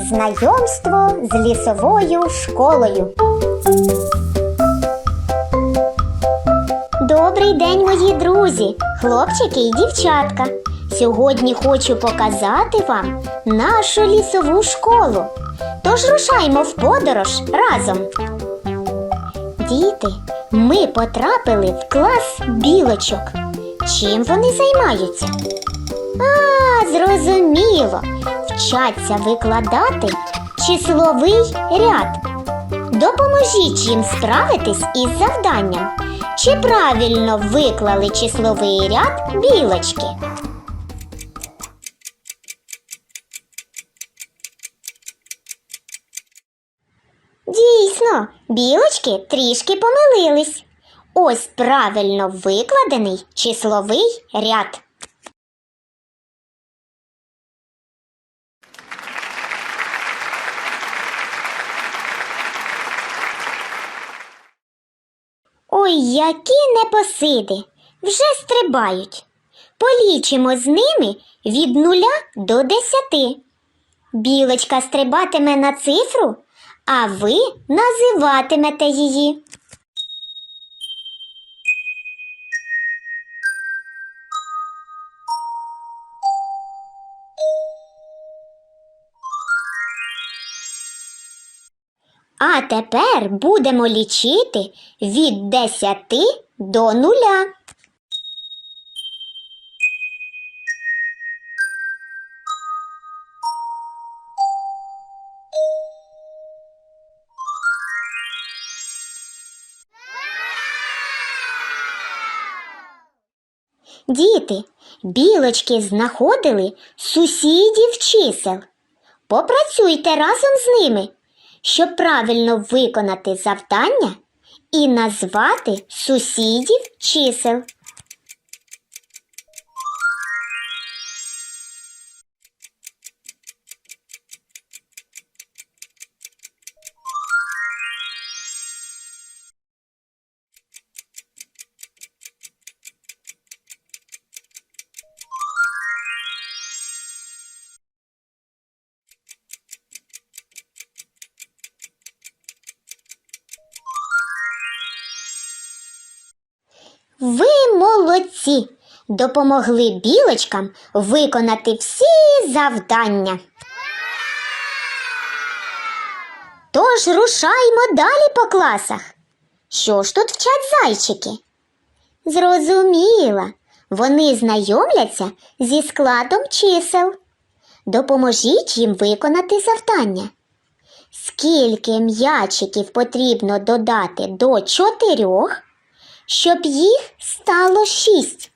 Знайомство з лісовою школою. Добрий день, мої друзі, хлопчики і дівчатка. Сьогодні хочу показати вам нашу лісову школу. Тож рушаймо в подорож разом. Діти, ми потрапили в клас білочок. Чим вони займаються? А, зрозуміло. Вчаться викладати числовий ряд. Допоможіть їм справитись із завданням. Чи правильно виклали числовий ряд білочки? Дійсно, білочки трішки помилились. Ось правильно викладений числовий ряд. Ой, які непосиди, вже стрибають. Полічимо з ними від нуля до десяти. Білочка стрибатиме на цифру, а ви називатимете її. А тепер будемо лічити від десяти до нуля. Діти, білочки знаходили сусідів чисел. Попрацюйте разом з ними, щоб правильно виконати завдання і назвати сусідів чисел. Ви молодці! Допомогли білочкам виконати всі завдання. Тож рушаймо далі по класах. Що ж тут вчать зайчики? Зрозуміла, вони знайомляться зі складом чисел. Допоможіть їм виконати завдання. Скільки м'ячиків потрібно додати до чотирьох? Щоб їх стало шість.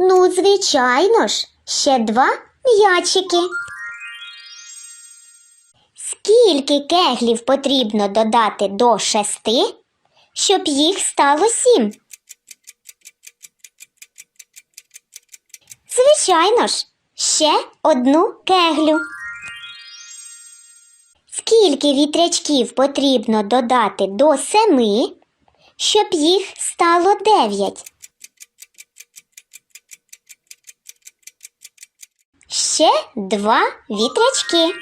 Ну, звичайно ж, ще два м'ячики. Скільки кеглів потрібно додати до шести, щоб їх стало сім? Звичайно ж, ще одну кеглю. Скільки вітрячків потрібно додати до семи, щоб їх стало дев'ять? Ще два вітрячки.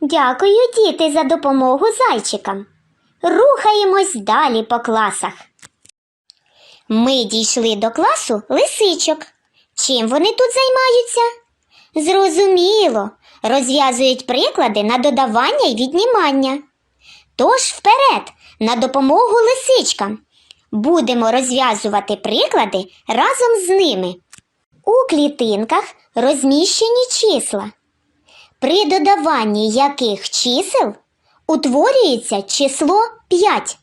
Дякую, діти, за допомогу зайчикам. Рухаємось далі по класах. Ми дійшли до класу лисичок. Чим вони тут займаються? Зрозуміло, розв'язують приклади на додавання і віднімання. Тож вперед, на допомогу лисичкам. Будемо розв'язувати приклади разом з ними. У клітинках розміщені числа, при додаванні яких чисел утворюється число 5.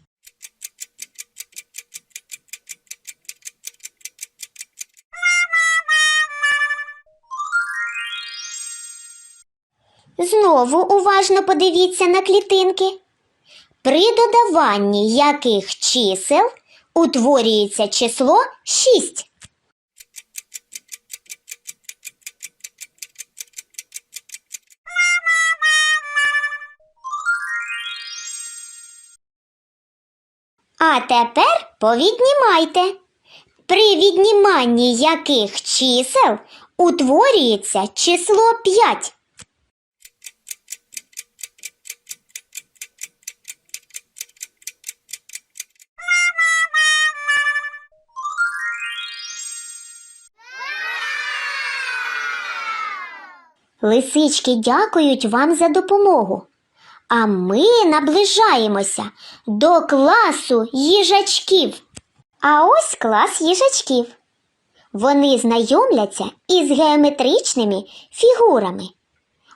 Знову уважно подивіться на клітинки. При додаванні яких чисел утворюється число 6. А тепер повіднімайте. При відніманні яких чисел утворюється число 5? Лисички дякують вам за допомогу. А ми наближаємося до класу їжачків. А ось клас їжачків. Вони знайомляться із геометричними фігурами.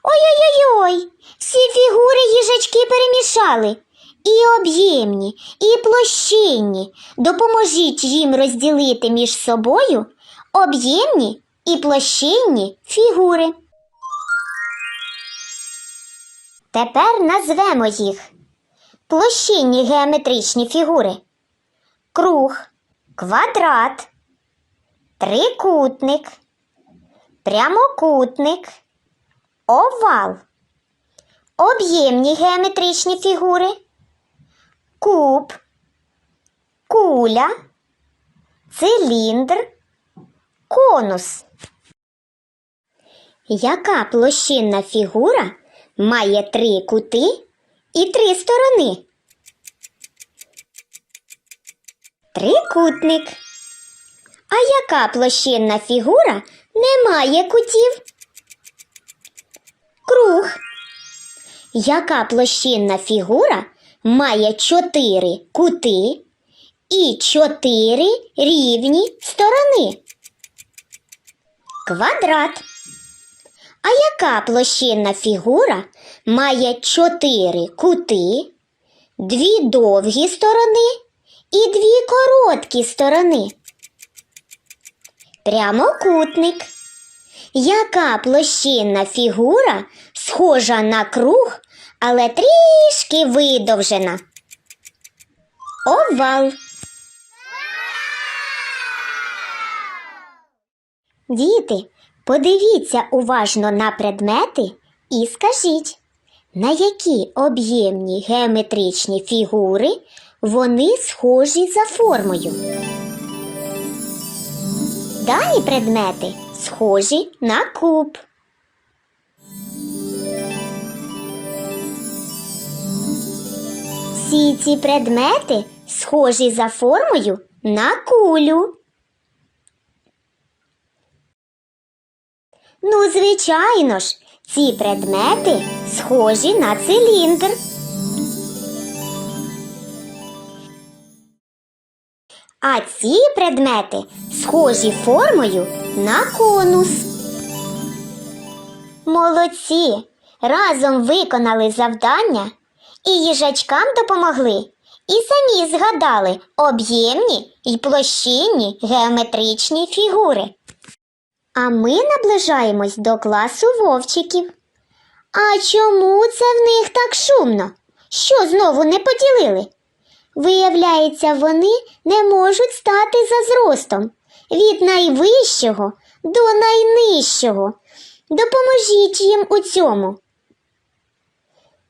Ой-ой-ой, всі фігури їжачки перемішали. І об'ємні, і площинні. Допоможіть їм розділити між собою об'ємні і площинні фігури. Тепер назвемо їх площинні геометричні фігури. Круг, квадрат, трикутник, прямокутник, овал. Об'ємні геометричні фігури. Куб, куля, циліндр, конус. Яка площинна фігура має три кути і три сторони? Трикутник. А яка площинна фігура не має кутів? Круг. Яка площинна фігура має чотири кути і чотири рівні сторони? Квадрат. А яка площинна фігура має чотири кути, дві довгі сторони і дві короткі сторони? Прямокутник. Яка площинна фігура схожа на круг, але трішки видовжена? Овал. Діти, подивіться уважно на предмети і скажіть, на які об'ємні геометричні фігури вони схожі за формою. Дані предмети схожі на куб. Всі ці предмети схожі за формою на кулю. Ну, звичайно ж, ці предмети схожі на циліндр. А ці предмети схожі формою на конус. Молодці! Разом виконали завдання і їжачкам допомогли, і самі згадали об'ємні і площинні геометричні фігури. А ми наближаємось до класу вовчиків. А чому це в них так шумно? Що знову не поділили? Виявляється, вони не можуть стати за зростом від найвищого до найнижчого. Допоможіть їм у цьому.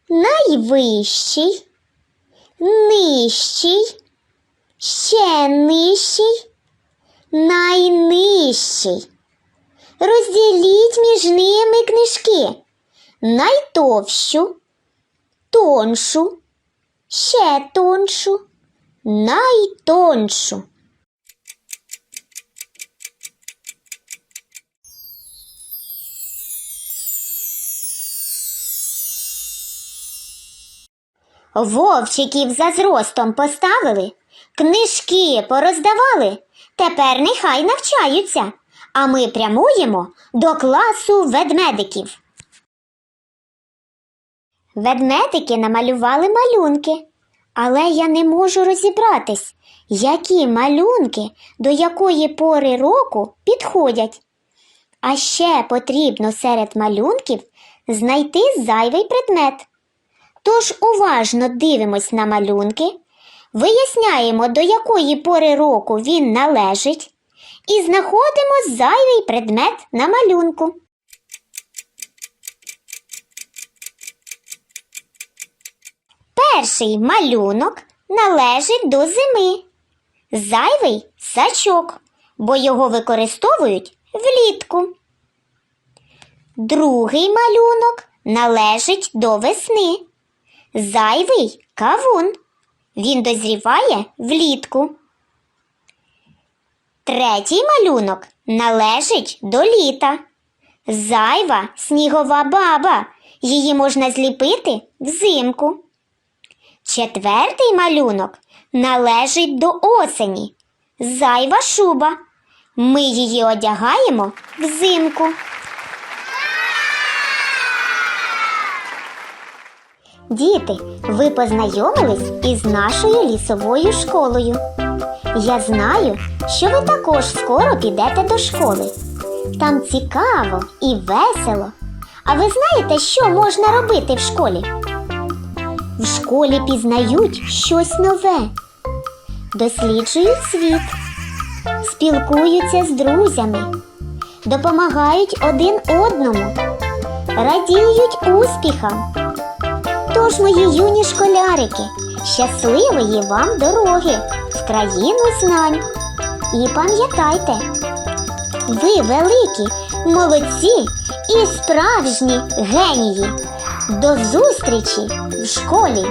Найвищий, нижчий, ще нижчий, найнижчий. Розділіть між ними книжки. Найтовщу, тоншу, ще тоншу, найтоншу. Вовчиків за зростом поставили, книжки пороздавали. Тепер нехай навчаються, а ми прямуємо до класу ведмедиків. Ведмедики намалювали малюнки, але я не можу розібратись, які малюнки до якої пори року підходять. А ще потрібно серед малюнків знайти зайвий предмет. Тож уважно дивимось на малюнки, виясняємо, до якої пори року він належить, і знаходимо зайвий предмет на малюнку. Перший малюнок належить до зими. Зайвий сачок, бо його використовують влітку. Другий малюнок належить до весни. Зайвий кавун. Він дозріває влітку. Третій малюнок належить до літа. Зайва снігова баба. Її можна зліпити взимку. Четвертий малюнок належить до осені. Зайва шуба. Ми її одягаємо взимку. Діти, ви познайомились із нашою лісовою школою. Я знаю, що ви також скоро підете до школи. Там цікаво і весело. А ви знаєте, що можна робити в школі? В школі пізнають щось нове, досліджують світ, спілкуються з друзями, допомагають один одному, радіють успіхам. Тож, мої юні школярики, щасливої вам дороги в країну знань. І пам'ятайте, ви великі, молодці і справжні генії. До зустрічі в школі!